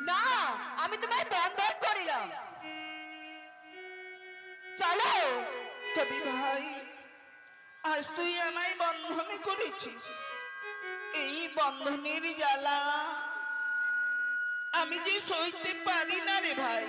না, আমি তোমায় বন্ধন করিলাম। চলো। তবে ভাই, আজ তুই আমায় বন্ধন করেছিস। এই বন্ধনের জ্বালা আমি যে সইতে পারি না রে ভাই।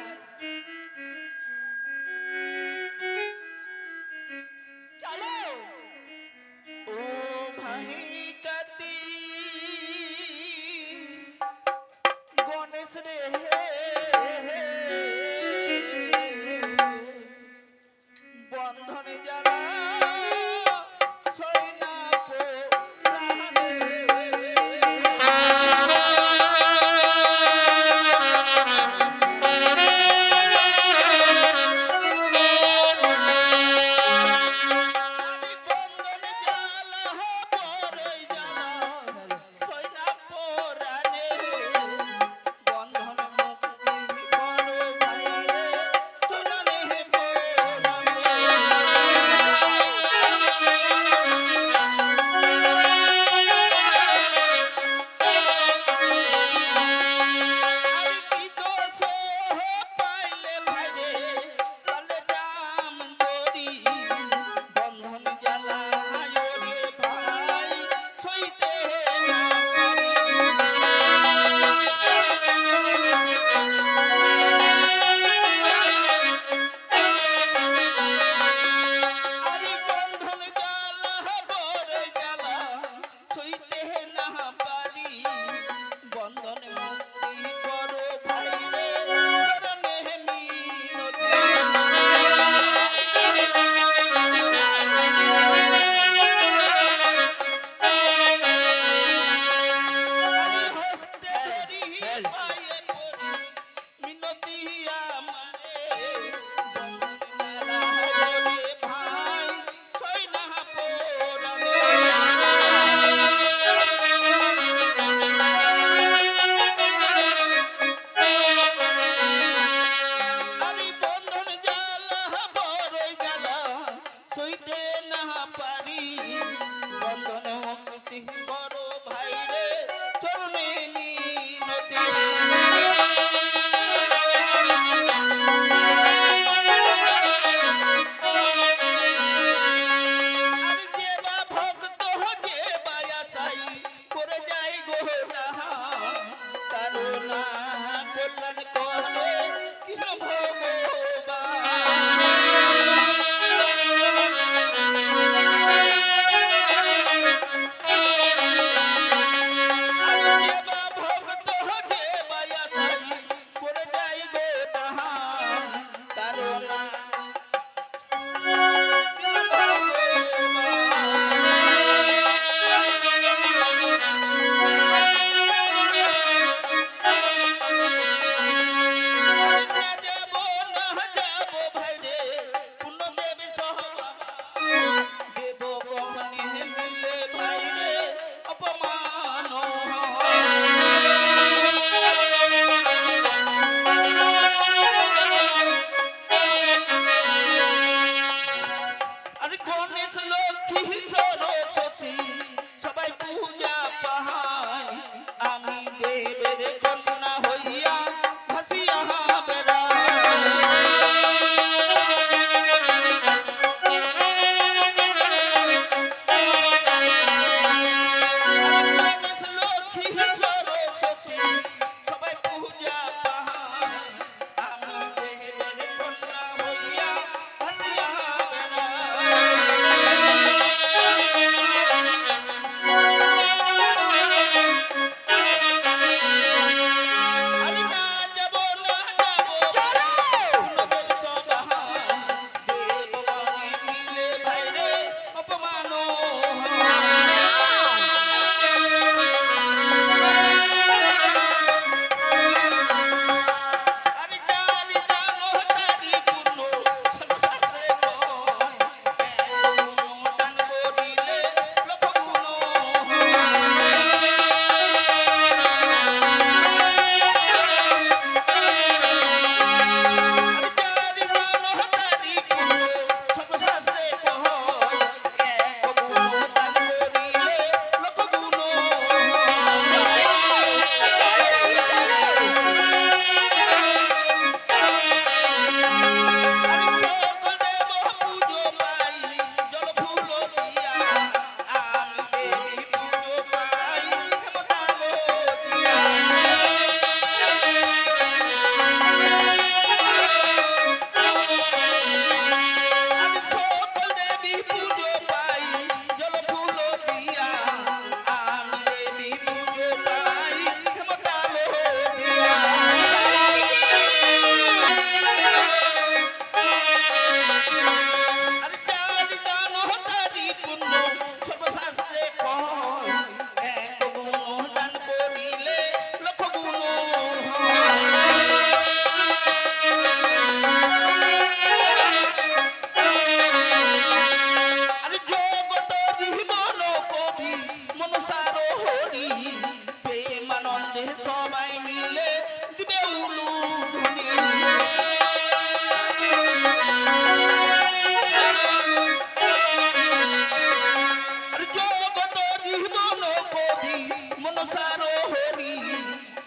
মনসার হরি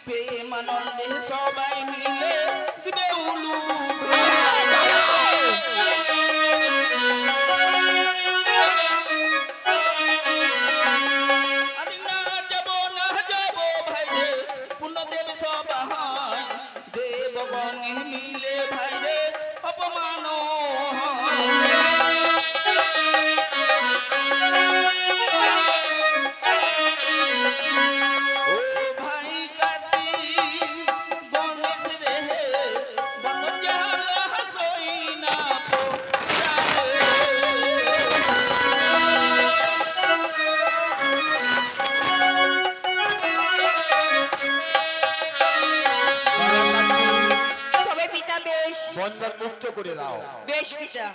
প্রেমানন্দে সবাই মিলে বেশ পিতা।